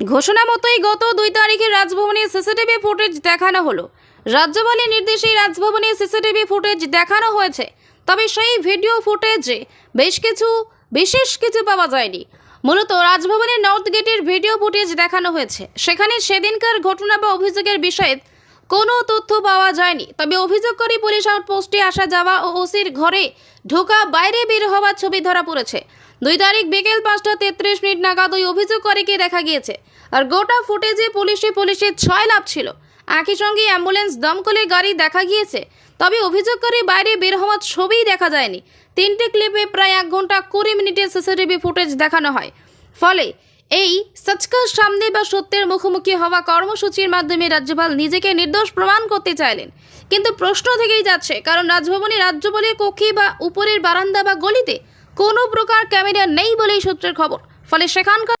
ঘোষণা মতোই গত দুই তারিখে রাজভবনে সিসিটিভি ফুটেজ দেখানো হলো। রাজ্যপালের নির্দেশে রাজভবনে সিসিটিভি ফুটেজ দেখানো হয়েছে। তবে সেই ভিডিও ফুটেজে বেশ কিছু, বিশেষ কিছু পাওয়া যায়নি। মূলত রাজভবনের নর্থ গেটের ভিডিও ফুটেজ দেখানো হয়েছে। সেখানে সেদিনকার ঘটনা বা অভিযোগের বিষয়ে কোনো তথ্য পাওয়া যায়নি। তবে অভিযোগকারী পুলিশ আউটপোস্টে আসা যাওয়া ও ওসির ঘরে ঢোকা বাইরে বের হওয়ার ছবি ধরা পড়েছে। দুই তারিখ বিকেল পাঁচটা তেত্রিশ মিনিট নাগাদ ওই অভিযোগ করে অভিযোগকারীকে দেখা গিয়েছে। আর গোটা ফুটেজে পুলিশে পুলিশের ছয় লাভ ছিল। একই সঙ্গে অ্যাম্বুলেন্স দমকলের গাড়ি দেখা গিয়েছে। তবে অভিযোগকারী বাইরে বের হওয়ার ছবিই দেখা যায়নি। তিনটে ক্লিপে প্রায় এক ঘণ্টা কুড়ি মিনিটের সিসিটিভি ফুটেজ দেখানো হয়। ফলে এই সচকার সামনে বা সত্যের মুখোমুখি হওয়া কর্মসূচির মাধ্যমে রাজ্যপাল নিজেকে নির্দোষ প্রমাণ করতে চাইলেন। কিন্তু প্রশ্ন থেকেই যাচ্ছে, কারণ রাজভবনে রাজ্যপালের কক্ষে বা উপরের বারান্দা বা গলিতে কোনো প্রকার ক্যামেরা নেই বলেই সূত্রের খবর। ফলে সেখানকার